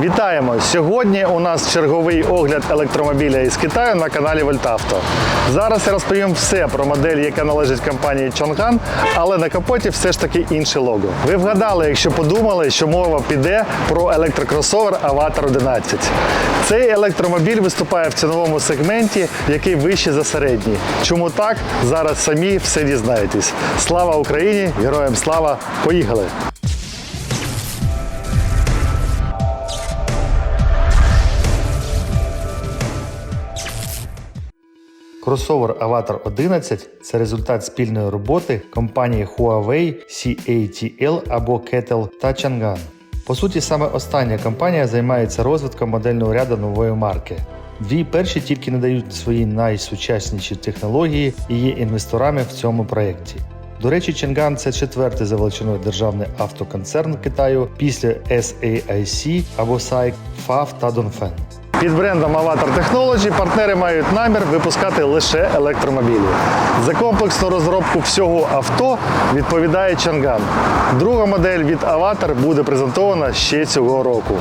Вітаємо! Сьогодні у нас черговий огляд електромобіля із Китаю на каналі Вольтавто. Зараз я розповім все про модель, яка належить компанії Chong'an, але на капоті все ж таки інше лого. Ви вгадали, якщо подумали, що мова піде про електрокросовер Avatar 11. Цей електромобіль виступає в ціновому сегменті, який вищий за середній. Чому так? Зараз самі все дізнаєтесь. Слава Україні! Героям слава! Поїхали! Кросовер Avatar 11 це результат спільної роботи компанії Huawei, CATL або Kettle та Chang'an. По суті, саме остання компанія займається розвитком модельного ряду нової марки. Дві перші тільки надають свої найсучасніші технології і є інвесторами в цьому проєкті. До речі, Chang'an – це четвертий за величиною державний автоконцерн Китаю після SAIC або SAIC, FAV та Dongfeng. Під брендом Avatar Technology партнери мають намір випускати лише електромобілі. За комплексну розробку всього авто відповідає Chang'an. Друга модель від Avatar буде презентована ще цього року.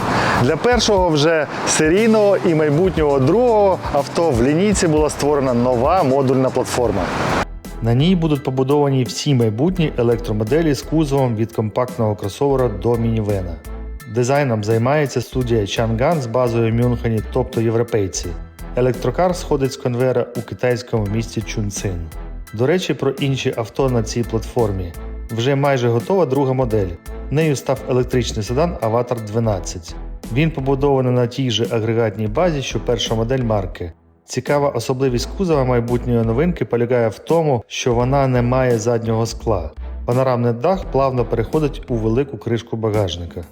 Для першого вже серійного і майбутнього другого авто в лінійці була створена нова модульна платформа. На ній будуть побудовані всі майбутні електромоделі з кузовом від компактного кросовера до мінівена. Дизайном займається студія Chang'an з базою в Мюнхені, тобто європейці. Електрокар сходить з конвейера у китайському місті Чунцин. До речі, про інші авто на цій платформі. Вже майже готова друга модель. Нею став електричний седан Avatar 12. Він побудований на тій же агрегатній базі, що перша модель марки. Цікава особливість кузова майбутньої новинки полягає в тому, що вона не має заднього скла. Панорамний дах плавно переходить у велику кришку багажника.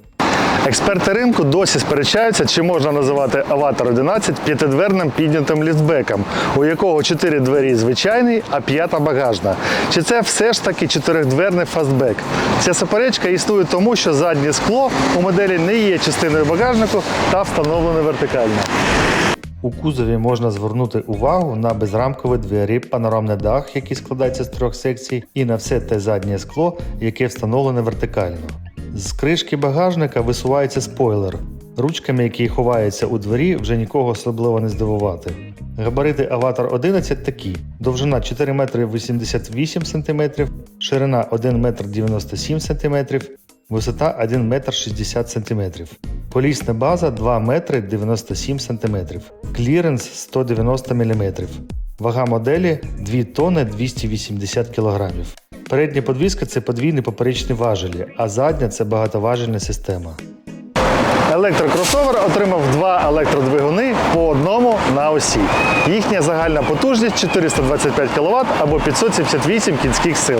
Експерти ринку досі сперечаються, чи можна називати Avatar 11 п'ятидверним піднятим ліфтбеком, у якого чотири двері звичайний, а п'ята багажна. Чи це все ж таки чотиридверний фастбек? Ця суперечка існує тому, що заднє скло у моделі не є частиною багажнику та встановлене вертикально. У кузові можна звернути увагу на безрамкові двері, панорамний дах, який складається з трьох секцій, і на все те заднє скло, яке встановлене вертикально. З кришки багажника висувається спойлер, ручками, які ховаються у двері, вже нікого особливо не здивувати. Габарити Avatar 11 такі: довжина 4 метри 88 см, ширина 1 метр 97 см, висота 1 метр 60 см. Колісна база 2 метри 97 см, кліренс 190 мм. Вага моделі 2 тонни 280 кг. Передня подвіска це подвійні поперечні важелі, а задня це багатоважельна система. Електрокросовер отримав два електродвигуни по одному на осі. Їхня загальна потужність 425 кВт або 578 кінських сил.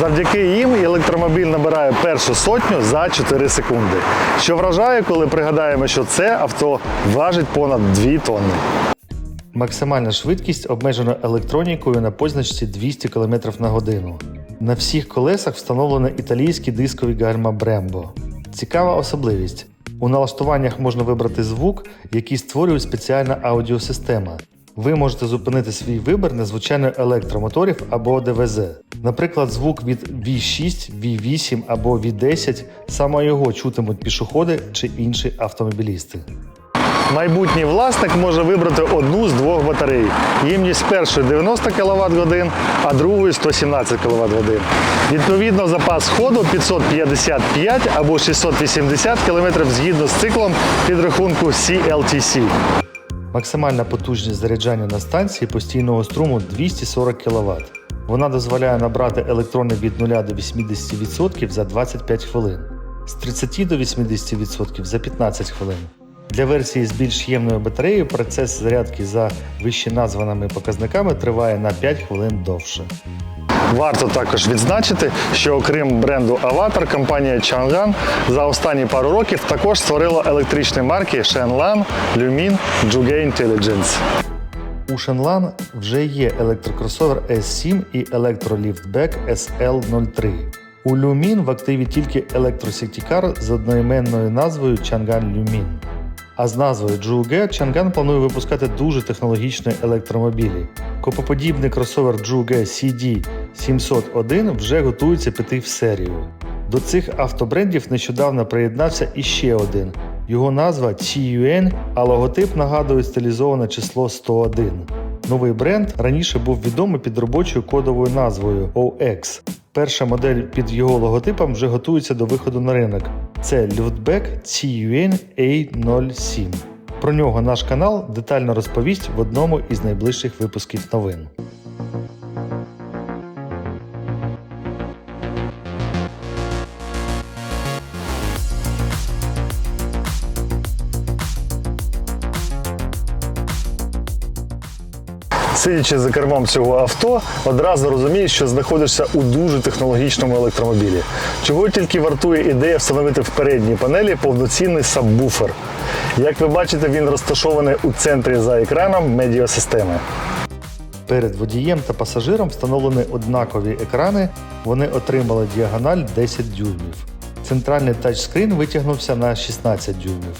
Завдяки їм електромобіль набирає першу сотню за 4 секунди. Що вражає, коли пригадаємо, що це авто важить понад 2 тонни. Максимальна швидкість обмежена електронікою на позначці 200 км на годину. На всіх колесах встановлено італійські дискові гальма Brembo. Цікава особливість. У налаштуваннях можна вибрати звук, який створює спеціальна аудіосистема. Ви можете зупинити свій вибір на звучанню електромоторів або ДВЗ. Наприклад, звук від V6, V8 або V10 саме його чутимуть пішоходи чи інші автомобілісти. Майбутній власник може вибрати одну з двох батарей. Ємність першої 90 кВт годин, а другої 117 кВт годин. Відповідно, запас ходу 555 або 680 км згідно з циклом підрахунку CLTC. Максимальна потужність заряджання на станції постійного струму 240 кВт. Вона дозволяє набрати електрони від 0 до 80% за 25 хвилин, з 30 до 80% за 15 хвилин. Для версії з більш ємною батареєю процес зарядки за вище названими показниками триває на 5 хвилин довше. Варто також відзначити, що окрім бренду Avatar, компанія Chang'an за останні пару років також створила електричні марки Shenlan, Lumin, Juge Intelligence. У Shenlan вже є електрокросовер S7 і електроліфтбек SL03. У Lumin в активі тільки електросектікар з одноіменною назвою Chang'an Lumin. А з назвою Juge Chang'an планує випускати дуже технологічні електромобілі. Копоподібний кросовер Juge CD 701 вже готується піти в серію. До цих автобрендів нещодавно приєднався іще один Його назва TUN, а логотип нагадує стилізоване число 101. Новий бренд раніше був відомий під робочою кодовою назвою OX. Перша модель під його логотипом вже готується до виходу на ринок. Це люфтбек CUN A07. Про нього наш канал детально розповість в одному із найближчих випусків новин. Сидячи за кермом цього авто, одразу розумієш, що знаходишся у дуже технологічному електромобілі. Чого тільки вартує ідея встановити в передній панелі повноцінний сабвуфер. Як ви бачите, він розташований у центрі за екраном медіасистеми. Перед водієм та пасажиром встановлені однакові екрани, вони отримали діагональ 10 дюймів. Центральний тачскрін витягнувся на 16 дюймів.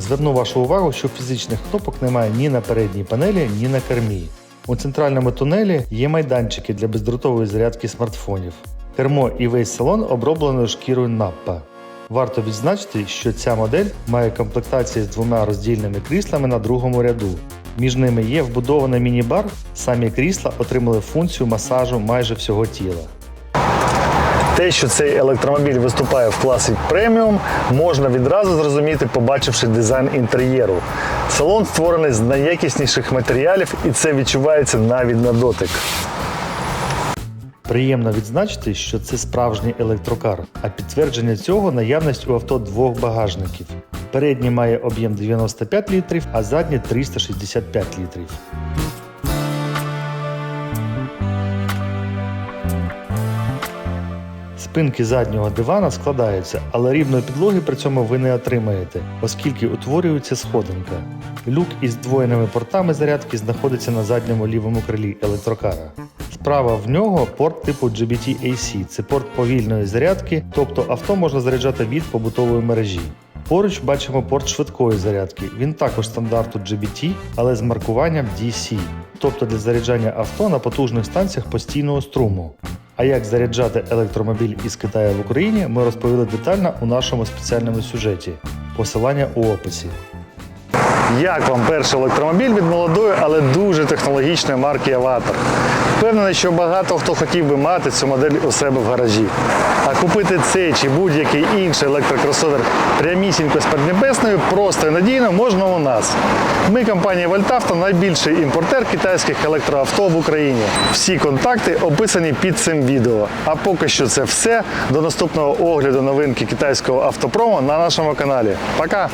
Зверну вашу увагу, що фізичних кнопок немає ні на передній панелі, ні на кермі. У центральному тунелі є майданчики для бездротової зарядки смартфонів. Кермо і весь салон оброблено шкірою Наппа. Варто відзначити, що ця модель має комплектацію з двома роздільними кріслами на другому ряду. Між ними є вбудований міні-бар, самі крісла отримали функцію масажу майже всього тіла. Те, що цей електромобіль виступає в класі преміум, можна відразу зрозуміти, побачивши дизайн інтер'єру. Салон створений з найякісніших матеріалів, і це відчувається навіть на дотик. Приємно відзначити, що це справжній електрокар, а підтвердження цього наявність у авто двох багажників. Передній має об'єм 95 літрів, а задній 365 літрів. Спинки заднього дивана складаються, але рівної підлоги при цьому ви не отримаєте, оскільки утворюється сходинка. Люк із здвоєними портами зарядки знаходиться на задньому лівому крилі електрокара. Справа в нього порт типу GBT-AC, це порт повільної зарядки, тобто авто можна заряджати від побутової мережі. Поруч бачимо порт швидкої зарядки. Він також стандарту GBT, але з маркуванням DC, тобто для заряджання авто на потужних станціях постійного струму. А як заряджати електромобіль із Китаю в Україні, ми розповіли детально у нашому спеціальному сюжеті. Посилання у описі. Як вам перший електромобіль від молодої, але дуже технологічної марки Аватар? Впевнений, що багато хто хотів би мати цю модель у себе в гаражі. А купити цей чи будь-який інший електрокросовер прямісінько з Поднебесною просто і надійно можна у нас. Ми, компанія Вольтавто, найбільший імпортер китайських електроавто в Україні. Всі контакти описані під цим відео. А поки що це все. До наступного огляду новинки китайського автопрому на нашому каналі. Пока!